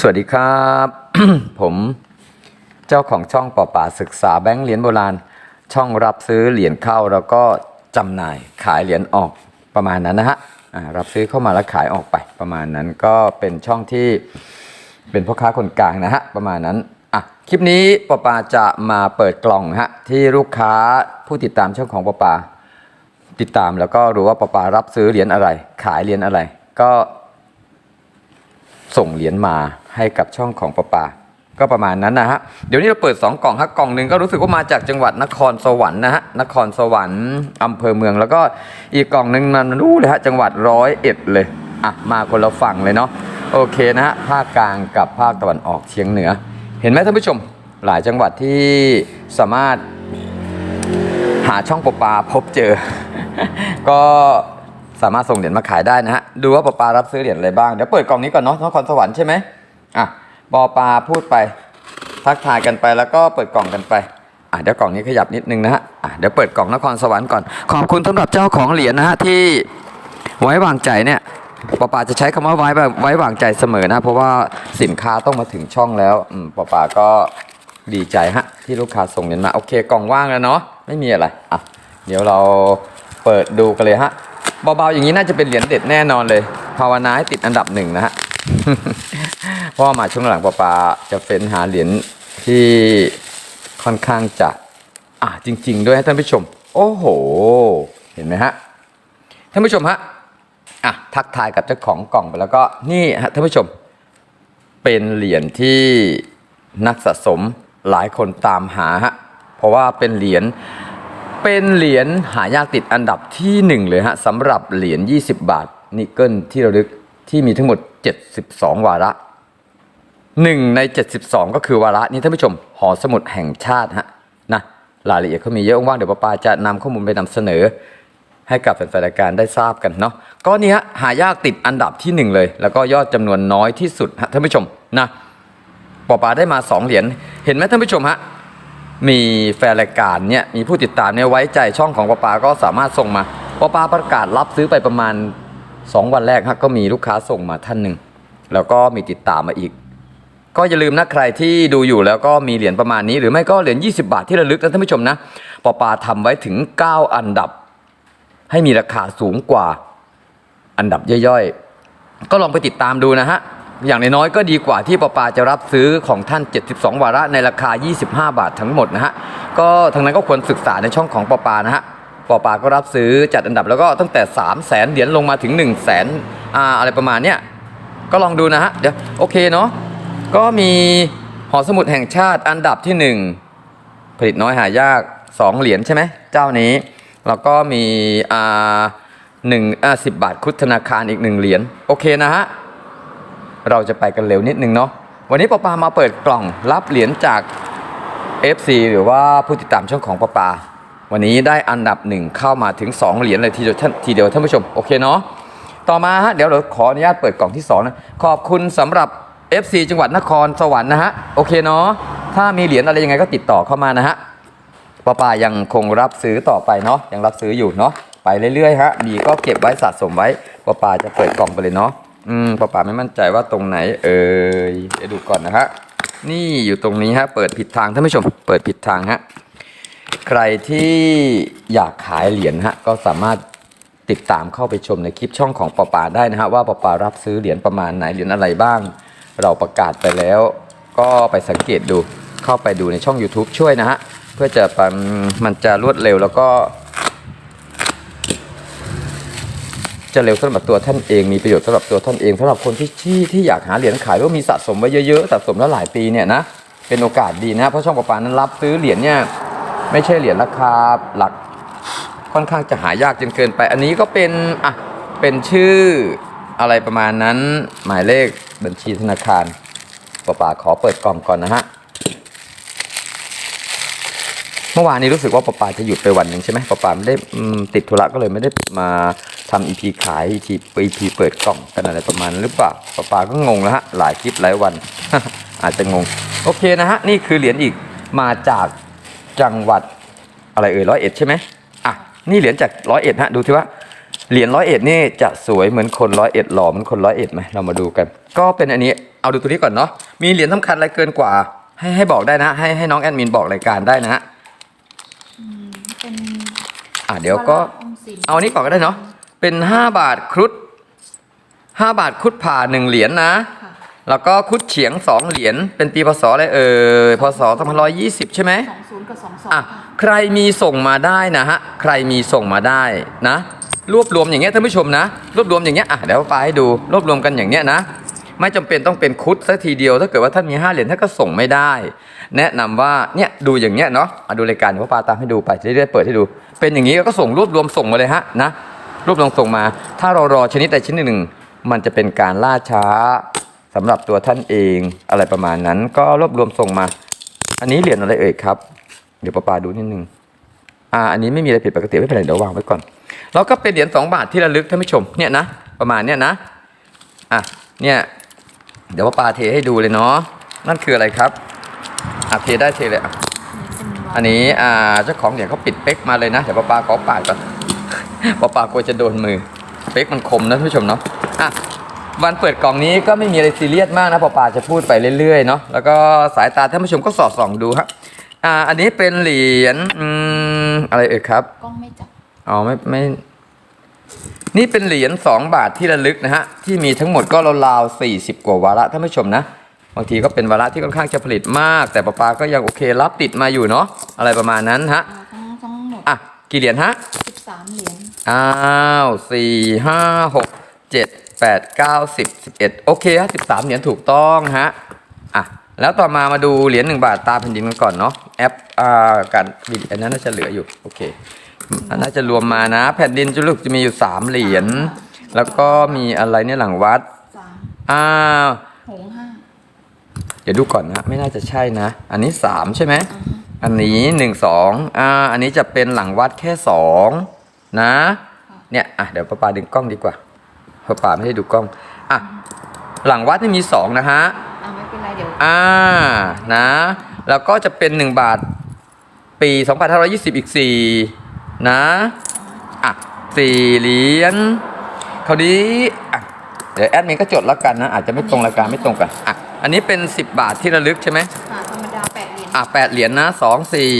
สวัสดีครับ ผมเจ้าของช่องป่อป่าศึกษาแบงค์เหรียญโบราณ ช่องรับซื้อเหรียญเข้าแล้วก็จำหน่ายขายเหรียญออกประมาณนั้นนะฮะรับซื้อเข้ามาแล้วขายออกไปประมาณนั้นก็เป็นช่องที่เป็นพ่อค้าคนกลางนะฮะประมาณนั้นอะคลิปนี้ป่อป่าจะมาเปิดกล่องฮะที่ลูกค้าผู้ติดตามช่องของป่อป่าติดตามแล้วก็รู้ว่าป่อป่ารับซื้อเหรียญอะไร ขายเหรียญอะไร ก็ส่งเหรียญมา ให้กับช่องของประปา ก็ประมาณนั้นนะฮะ เดี๋ยวนี้เราเปิด 2 กล่องฮะกล่องหนึ่งก็รู้สึกว่ามาจากจังหวัดนครสวรรค์นะฮะ นครสวรรค์อำเภอเมือง แล้วก็อีกกล่องหนึ่งมันรู้เลยฮะ จังหวัดร้อยเอ็ดเลย อะ มาคนละฝั่งเลยเนาะ โอเคนะฮะ ภาคกลางกับภาคตะวันออกเฉียงเหนือ เห็นไหมท่านผู้ชม หลายจังหวัดที่สามารถหาช่องประปาพบเจอ ก็สามารถส่งเหรียญมาขายได้นะฮะ ดูว่าประปารับซื้อเหรียญอะไรบ้าง เดี๋ยวเปิดกล่องนี้ก่อนเนาะนครสวรรค์ใช่ไหม ปอปลาพูดไป ทักทายกันไปแล้วก็เปิดกล่องกันไปอะเดี๋ยวกล่องนี้ขยับนิดนึงนะฮะอะเดี๋ยวเปิดกล่องนครสวรรค์ก่อน ขอบคุณสำหรับเจ้าของเหรียญนะฮะที่ไว้วางใจเนี่ยปอปาจะใช้คำว่าไว้แบบไว้วางใจเสมอนะ เพราะว่าสินค้าต้องมาถึงช่องแล้วอืมปอปาก็ดีใจฮะที่ลูกค้าส่งเหรียญมาโอเคกล่องว่างแล้วเนาะไม่มีอะไรอะเดี๋ยวเราเปิดดูกันเลยฮะเบาๆอย่างนี้น่าจะเป็นเหรียญเด็ดแน่นอนเลย ภาวนาให้ติดอันดับหนึ่งนะฮะ เพราะว่ามาช่วงหลังปอปาจะเฟ้นหาเหรียญที่ค่อนข้างจะ อะจริง ๆ ด้วยท่านผู้ชม โอ้โห เห็นไหมฮะท่านผู้ชมฮะอะทักทายกับเจ้าของกล่องไปแล้วก็นี่ฮะท่านผู้ชม เป็นเหรียญที่นักสะสมหลายคนตามหาฮะเพราะว่าเป็นเหรียญเป็นเหรียญหายากติดอันดับที่หนึ่งเลยฮะสำหรับเหรียญ20 บาทนิกเกิลที่ระลึกที่มีทั้งหมด 72 วาระหนึ่งใน 72 ก็คือวาระนี้ท่านผู้ชม หอสมุดแห่งชาติฮะนะรายละเอียดเขามีเยอะว่างเดี๋ยวป้าปาจะนำข้อมูลไปนำเสนอ ให้กับแฟนๆรายการได้ทราบกันเนาะก็นี่ฮะหายากติดอันดับที่หนึ่งเลย แล้วก็ยอดจำนวนน้อยที่สุดฮะท่านผู้ชมนะปอปาได้มา 2 เหรียญเห็นไหมท่านผู้ชมฮะมีแฟนรายการเนี่ยมีผู้ติดตามเนี่ยไว้ใจช่องของปอปาก็สามารถส่งมาปอปาประกาศรับซื้อไปประมาณ 2วันแรกฮะก็มีลูกค้าส่งมาท่านหนึ่งแล้วก็มีติดตามมาอีก ก็อย่าลืมนะใครที่ดูอยู่แล้วก็มีเหรียญประมาณนี้ หรือไม่ก็เหรียญ20 บาทที่ระลึกนะท่านผู้ชมนะปอปาทำไว้ถึง 9 อันดับ ให้มีราคาสูงกว่าอันดับย่อยๆ ก็ลองไปติดตามดูนะฮะอย่างน้อยๆก็ดีกว่าที่ปอปาจะรับซื้อของท่าน 72 วาระในราคา 25 บาททั้งหมดนะฮะ ก็ทางนั้นก็ควรศึกษาในช่องของปอปานะฮะ ปอปาก็รับซื้อจัดอันดับแล้วก็ตั้งแต่ 3 0 0แสนเหรียญลงมาถึง 1 0 0 0 0แสนอ่าอะไรประมาณเนี้ยก็ลองดูนะฮะเดี๋ยวโอเคเนาะก็มีหอสมุดแห่งชาติอันดับที่ 1 ผลิตน้อยหายาก 2 เหรียญใช่ไหมเจ้านี้ แล้วก็มีอ่าหนึ่งอ่าสิบบาทคุดธนาคารอีกหนึ่งเหรียญโอเคนะฮะเราจะไปกันเร็วนิดนึงเนาะวันนี้ปอปามาเปิดกล่องรับเหรียญจาก FC หรือว่าผู้ติดตามช่องของปอปา วันนี้ได้อันดับหนึ่งเข้ามาถึง 2 เหรียญเลยทีเดียวท่านทีเดียวท่านผู้ชม โอเคเนาะต่อมาฮะเดี๋ยวเราขออนุญาตเปิดกล่องที่สองนะขอบคุณสำหรับ FC จังหวัดนครสวรรค์นะฮะโอเคเนาะถ้ามีเหรียญอะไรยังไงก็ติดต่อเข้ามานะฮะป้าปายังคงรับซื้อต่อไปเนาะยังรับซื้ออยู่เนาะไปเรื่อยๆฮะมีก็เก็บไว้สะสมไว้ป้าปาจะเปิดกล่องไปเลยเนาะอืมป้าปาไม่มั่นใจว่าตรงไหน เอ่ยเดี๋ยวดูก่อนนะฮะนี่อยู่ตรงนี้ฮะเปิดผิดทางท่านผู้ชม เปิดผิดทางฮะ ใครที่อยากขายเหรียญฮะก็สามารถติดตามเข้าไปชมในคลิปช่องของป้าปาได้นะฮะว่าป้าปารับซื้อเหรียญประมาณไหนเหรียญอะไรบ้าง เราประกาศไปแล้ว ก็ไปสังเกตดูเข้าไปดูในช่อง YouTube ช่วยนะฮะเพื่อจะมันจะรวดเร็วแล้วก็ จะเร็วสำหรับตัวท่านเองมีประโยชน์สำหรับตัวท่านเองสำหรับคนที่ที่ที่อยากหาเหรียญขายหรือว่ามีสะสมไว้เยอะๆสะสมแล้วหลายปีเนี่ยนะเป็นโอกาสดีนะเพราะช่องประปานั้นรับซื้อเหรียญเนี่ย ไม่ใช่เหรียญราคาหลักค่อนข้างจะหายากจนเกินไป อันนี้ก็เป็นอะเป็นชื่ออะไรประมาณนั้นหมายเลขบัญชีธนาคารป้าป๋าขอเปิดกล่องก่อนนะฮะเมื่อวานนี้รู้สึกว่าป้าป๋าจะหยุดไปวันหนึ่งใช่ไหมป้าป๋าไม่ได้ติดธุระก็เลยไม่ได้มาทำอีพีขายอีพีอีพีเปิดกล่องกันอะไรประมาณหรือเปล่าป้าป๋าก็งงแล้วฮะหลายคลิปหลายวัน อาจจะงง โอเคนะฮะนี่คือเหรียญอีกมาจาก จังหวัดอะไรเอ่ยร้อยเอ็ดใช่ไหมอะนี่เหรียญจากร้อยเอ็ดฮะดูทีว่าเหรียญร้อยเอ็ดนี่จะสวยเหมือนคนร้อยเอ็ดหล่อเหมือนคนร้อยเอ็ดไหมเรามาดูกัน ก็เป็นอันนี้เอาดูตัวนี้ก่อนเนาะมีเหรียญสำคัญอะไรเกินกว่า ให้ให้บอกได้นะ ให้ให้น้องแอดมินบอกรายการได้นะฮะเป็นอะเดี๋ยวก็ออมสินเอาอันนี้ก่อนก็ได้เนาะเป็น5บาทครุฑ5บาทครุฑผ่าหนึ่งเหรียญนะค่ะ แล้วก็ครุฑเฉียงสองเหรียญเป็นปีพศอะไรเอ่ยพศ2520 ใช่ไหมสองศูนย์กับสองสองอะค่ะใครมีส่งมาได้นะฮะใครมีส่งมาได้นะ รวบรวมอย่างเงี้ยท่านผู้ชมนะ รวบรวมอย่างเงี้ยอะเดี๋ยวป้าให้ดูรวบรวมกันอย่างเงี้ยนะไม่จำเป็นต้องเป็นคุดซะทีเดียวถ้าเกิดว่าท่านมีห้าเหรียญท่านก็ส่งไม่ได้ แนะนำว่าเนี่ยดูอย่างเงี้ยเนาะอะดูรายการเดี๋ยวป้าตามให้ดูไปจะได้เปิดให้ดู เป็นอย่างงี้ก็ส่งรวบรวมส่งมาเลยฮะนะรวบรวมส่งมา ถ้าเรารอชนิดใดชนิดหนึ่ง มันจะเป็นการล่าช้า สำหรับตัวท่านเองอะไรประมาณนั้น ก็รวบรวมส่งมา อันนี้เหรียญอะไรเอ่ยครับ เดี๋ยวป้าปาดูนิดนึงอ่าอันนี้ไม่มีอะไรผิดปกติไม่เป็นไรเดี๋ยววางไว้ก่อน แล้วก็เป็นเหรียญสองบาทที่ระลึกท่านผู้ชมเนี่ยนะประมาณเนี้ยนะอะเนี่ยเดี๋ยวป้าปาเทให้ดูเลยเนาะนั่นคืออะไรครับอะเทได้เทเลยอะอันนี้อ่าเจ้าของเหรียญเขาปิดเป๊กมาเลยนะเดี๋ยวป้าปาขอปาดก่อนป้าปากลัวจะโดนมือเป๊กมันคมนะท่านผู้ชมเนาะอะ วันเปิดกล่องนี้ก็ไม่มีอะไรซีเรียสมากนะป้าปาจะพูดไปเรื่อยๆเนาะแล้วก็สายตาท่านผู้ชมก็สอดส่องดูฮะอ่าอันนี้เป็นเหรียญอืมอะไรเอ่ยครับกล้องไม่จับอ๋อไม่ไม่ นี่เป็นเหรียญสองบาทที่ระลึกนะฮะที่มีทั้งหมดก็ราวๆสี่สิบกว่าวาระท่านผู้ชมนะบางทีก็เป็นวาระที่ค่อนข้างจะผลิตมาก แต่ป้าปาก็ยังโอเครับติดมาอยู่เนาะอะไรประมาณนั้นฮะอ่าทั้งทั้งหมดอะกี่เหรียญฮะสิบสามเหรียญอ้าวสี่ห้าหกเจ็ด แปดเก้าสิบสิบเอ็ดโอเคฮะสิบสามเหรียญถูกต้องฮะอะแล้วต่อมามาดูเหรียญหนึ่งบาทตาแผ่นดินกันก่อนเนาะแอปอ่าการบิดอันนั้นน่าจะเหลืออยู่โอเคอันน่าจะรวมมานะ แผ่นดินจุลุกจะมีอยู่สามเหรียญแล้วก็มีอะไรเนี่ยหลังวัดสามอ้าวหงห้าเดี๋ยวดูก่อนนะ ไม่น่าจะใช่นะ อันนี้สามใช่ไหมอ่าฮะอันนี้หนึ่งสองอ่าอันนี้จะเป็นหลังวัดแค่สองนะ เนี่ยอะเดี๋ยวป้าปาดึงกล้องดีกว่า ป้าปาไม่ได้ดูกล้องอะหลังวัดนี่มีสองนะฮะอ่าไม่เป็นไรเดี๋ยวอ่านะ แล้วก็จะเป็นหนึ่งบาทปี2520อีกสี่นะอะสี่เหรียญคราวนี้อะเดี๋ยวแอดมินก็จดแล้วกันนะอาจจะไม่ตรงรายการไม่ตรงกันอะอันนี้เป็น10บาทที่ระลึกใช่ไหมอ่าธรรมดาแปดเหรียญอะแปดเหรียญนะสองสี่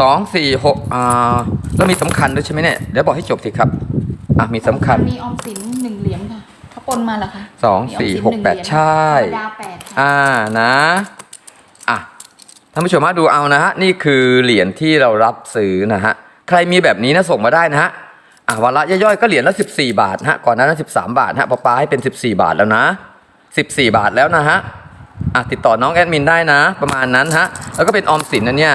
สองสี่หกอ่าแล้วมีสำคัญด้วยใช่ไหมเนี่ยเดี๋ยวบอกให้จบสิครับ อะมีสำคัญ มีออมสินหนึ่งเหรียญค่ะเขาปนมาเหรอคะสองมีสี่มสินหกนึ่งแปดเหรียญใช่ ธรรมดาแปดค่ะอ่านะ อะท่านผู้ชมมาดูเอานะฮะ นี่คือเหรียญที่เรารับซื้อนะฮะ ใครมีแบบนี้นะส่งมาได้นะฮะ อะวันละย่อยๆก็เหรียญละ 14 บาทฮะ ก่อนหนานั้น13 บาทฮะปอปาให้เป็น 14 บาทแล้วนะ 14 บาทแล้วนะฮะ อะติดต่อน้องแอดมินได้นะ ประมาณนั้นฮะ แล้วก็เป็นออมสินนะเนี่ย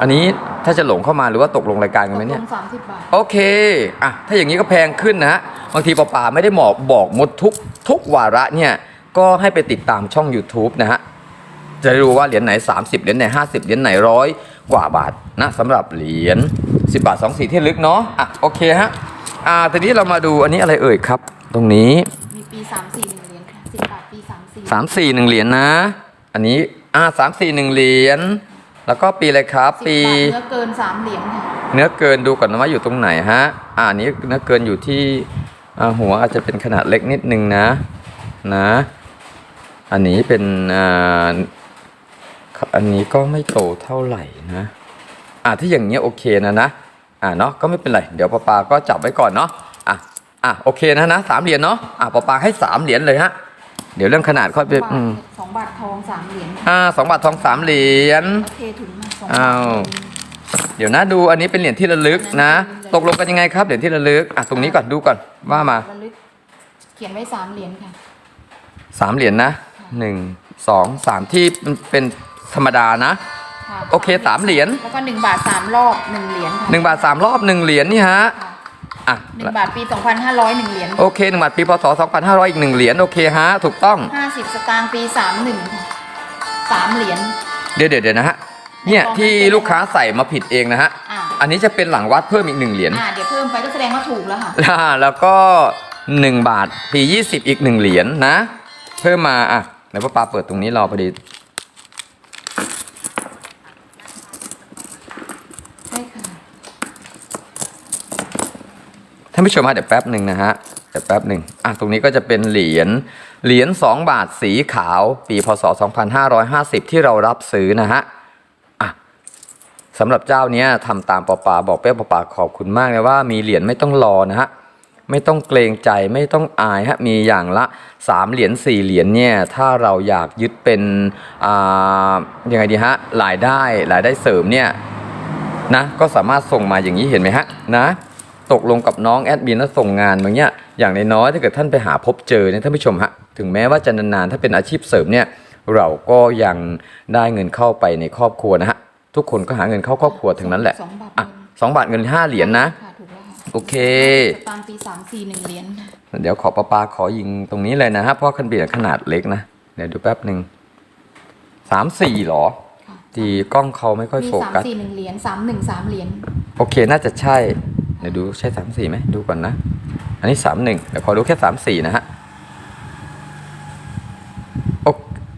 อันนี้ถ้าจะหลงเข้ามาหรือว่าตกลงรายการกันไหมเนี่ยตกลงสามสิบบาท โอเค อะ ถ้าอย่างนี้ก็แพงขึ้นนะฮะ บางทีปอป่าไม่ได้บอกบอกหมดทุกทุกวาระเนี่ย ก็ให้ไปติดตามช่อง YouTube นะฮะ จะได้รู้ว่าเหรียญไหน 30 เหรียญไหน 50 เหรียญไหนร้อยกว่าบาทนะสำหรับเหรียญ 10 บาท 2 สีที่ลึกเนาะ อะ โอเคฮะ อ่า ทีนี้เรามาดูอันนี้อะไรเอ่ยครับ ตรงนี้ มีปีสามสี่หนึ่งเหรียญค่ะสิบบาทปีสามสี่3 4 1 เหรียญนะ อันนี้ อ่า3 4 1 เหรียญ แล้วก็ปีอะไรครับ สิบปีบาทเนื้อเกินสามเหรียญค่ะเนื้อเกินดูก่อนนะว่าอยู่ตรงไหนฮะ อ่าอันนี้เนื้อเกินอยู่ที่อ่าหัวอาจจะเป็นขนาดเล็กนิดนึงนะนะ อันนี้เป็นอ่าอันนี้ก็ไม่โตเท่าไหร่นะ อ่าที่อย่างเงี้ยโอเคนะนะ อ่าเนาะก็ไม่เป็นไร เดี๋ยวปาปาก็จับไว้ก่อนเนาะ อะ อะโอเคนะนะสามเหรียญเนาะ อะปาปาให้สามเหรียญเลยฮะ เดี๋ยวเรื่องขนาดค่อยไปบาทอืมสองบาททองสามเหรียญอ่าสองบาททองสามเหรียญ โอเคถุงมาสองอ้าว เดี๋ยวนะดูอันนี้เป็นเหรียญที่ระลึกนะ ตกลงกันยังไงครับเหรียญที่ระลึกอะตรงนี้ก่อนดูก่อนว่ามาระลึกเขียนไว้สามเหรียญค่ะ สามเหรียญนะหนึ่งสองสามที่เป็นธรรมดานะค่ะโอเคสามเหรียญ แล้วก็หนึ่งบาทสามรอบหนึ่งเหรียญค่ะ หนึ่งบาทสามรอบหนึ่งเหรียญนี่ฮะ ค่ะ อะหนึ่งบาทปีสองพันห้าร้อยหนึ่งเหรียญโอเคหนึ่งบาทปีพศสองพันห้าร้อยอีกหนึ่งเหรียญโอเคฮะถูกต้องห้าสิบสตางค์ปีสามหนึ่งค่ะสามเหรียญ เดี๋ยวเดี๋ยวเดี๋ยวนะฮะเนี่ยที่ลูกค้าใส่มาผิดเองนะฮะอ่าอันนี้จะเป็นหลังวัดเพิ่มอีกหนึ่งเหรียญ อ่าเดี๋ยวเพิ่มไปก็แสดงว่าถูกแล้วค่ะ อ่าแล้วก็หนึ่งบาทปียี่สิบอีกหนึ่งเหรียญนะ เพิ่มมาอะเดี๋ยวป้าปาเปิดตรงนี้รอพอดี ใช่ค่ะ ท่าน ผู้ชมฮะเดี๋ยวแป๊บหนึ่งนะฮะเดี๋ยวแป๊บหนึ่งอะตรงนี้ก็จะเป็นเหรียญเหรียญ2บาทสีขาว ปีพศ 2550 ที่เรารับซื้อนะฮะอะสำหรับเจ้าเนี้ยทำตามปอปาบอกเป้ปอปาขอบคุณมากเลยว่ามีเหรียญไม่ต้องรอนะฮะไม่ต้องเกรงใจไม่ต้องอายฮะมีอย่างละ 3 เหรียญ4เหรียญเนี่ยถ้าเราอยากยึดเป็นอ่ายังไงดีฮะรายได้รายได้เสริมเนี่ยนะก็สามารถส่งมาอย่างนี้เห็นไหมฮะนะ ตกลงกับน้องแอดมินแล้วส่งงานบางอย่างอย่างน้อยๆถ้าเกิดท่านไปหาพบเจอเนี่ยท่านผู้ชมฮะถึงแม้ว่าจะนานๆถ้าเป็นอาชีพเสริมเนี่ยเราก็ยังได้เงินเข้าไปในครอบครัวนะฮะทุกคนก็หาเงินเข้าครอบครัวทั้งนั้นแหละสองบาทอะสองบาทเงินห้าเหรียญนะค่ะถูกแล้วค่ะโอเค สตางค์ปีสามสี่หนึ่งเหรียญเดี๋ยวขอปาปาขอยิงตรงนี้เลยนะฮะเพราะคันเบียดขนาดเล็กนะ เดี๋ยวดูแป๊บหนึ่งสามสี่หรอค่ะที่กล้องเขาไม่ค่อยมีโฟสามกัส สี่หนึ่งเหรียญสามหนึ่งสามเหรียญ โอเคน่าจะใช่ เดี๋ยวดูใช่สามสี่ไหมดูก่อนนะ อันนี้สามหนึ่งเดี๋ยวขอดูแค่สามสี่นะฮะโอ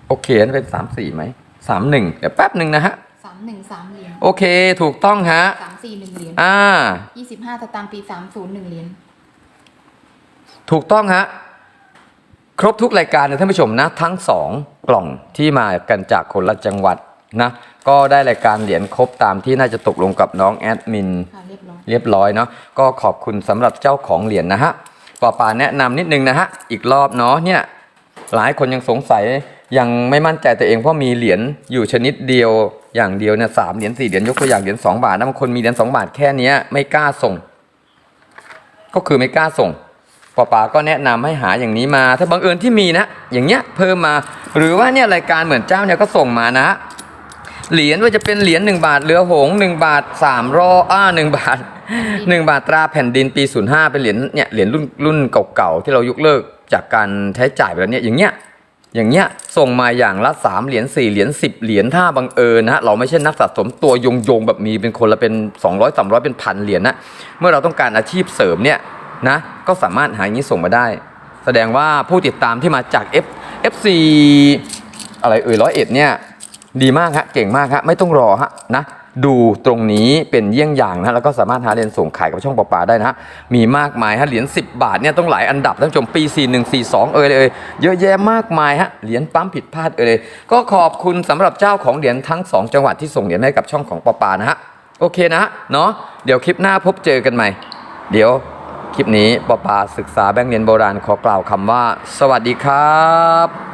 โอเคนั่นเป็นสามสี่ไหมสามหนึ่งเดี๋ยวแป๊บหนึ่งนะฮะสามหนึ่งสามเหรียญโอเคถูกต้องฮะสามสี่หนึ่งเหรียญอ่ายี่สิบห้าสตางค์ปีสามศูนย์หนึ่งเหรียญถูกต้องฮะครบทุกรายการนะท่านผู้ชมนะ ทั้งสองกล่องที่มากันจากคนละจังหวัด นะก็ได้รายการเหรียญครบตามที่น่าจะตกลงกับน้องแอดมินค่ะเรียบร้อย เรียบร้อยเนาะก็ขอบคุณสำหรับเจ้าของเหรียญนะฮะปอปาแนะนำนิดนึงนะฮะอีกรอบเนาะเนี่ยหลายคนยังสงสัยยังไม่มั่นใจตัวเองเพราะมีเหรียญอยู่ชนิดเดียวอย่างเดียวเนี่ยสามเหรียญสี่เหรียญยกตัวอย่างเหรียญสองบาทนะบางคนมีเหรียญสองบาทแค่เนี้ยไม่กล้าส่ง ก็คือไม่กล้าส่งปอปาก็แนะนำให้หาอย่างนี้มา ถ้าบังเอิญที่มีนะ อย่างเงี้ยเพิ่มมา หรือว่าเนี่ยรายการเหมือนเจ้าเนี่ยก็ส่งมานะ เหรียญว่าจะเป็นเหรียญหนึ่งบาทเรือหงส์หนึ่งบาทสามรออ้าหนึ่งบาทหนึ่งบาทตราแผ่นดินปี05เป็นเหรียญเนี่ยเหรียญรุ่นรุ่นเก่าๆที่เรายกเลิกจากการใช้จ่ายไปแล้วเนี่ยอย่างเงี้ยอย่างเงี้ยส่งมาอย่างละ3เหรียญ4เหรียญ10เหรียญถ้าบังเอิญนะฮะเราไม่ใช่นักสะสมตัวยงยงๆแบบมีเป็นคนละเป็น200 300เป็นพันเหรียญนะเมื่อเราต้องการอาชีพเสริมเนี่ยนะก็สามารถหาอย่างนี้ส่งมาได้ แสดงว่าผู้ติดตามที่มาจาก F FC อะไรเอ่ยร้อยเอ็ดเนี่ย ดีมากฮะเก่งมากฮะไม่ต้องรอฮะนะดูตรงนี้เป็นเยี่ยงอย่างนะแล้วก็สามารถหาเหรียญส่งขายกับช่องปลาปาได้นะมีมากมายฮะเหรียญ10 บาทเนี่ยต้องหลายอันดับท่านผู้ชมปี 41 42 เอ่ยเลยเยอะแยะมากมายฮะเหรียญปั๊มผิดพลาดเอ่ยเลยก็ขอบคุณสำหรับเจ้าของเหรียญทั้ง 2 จังหวัดที่ส่งเหรียญให้กับช่องของปลาปานะฮะโอเคนะเนาะเดี๋ยวคลิปหน้าพบเจอกันใหม่ เดี๋ยวคลิปนี้ปลาปาศึกษาแบงค์เหรียญโบราณขอกล่าวคำว่า สวัสดีครับ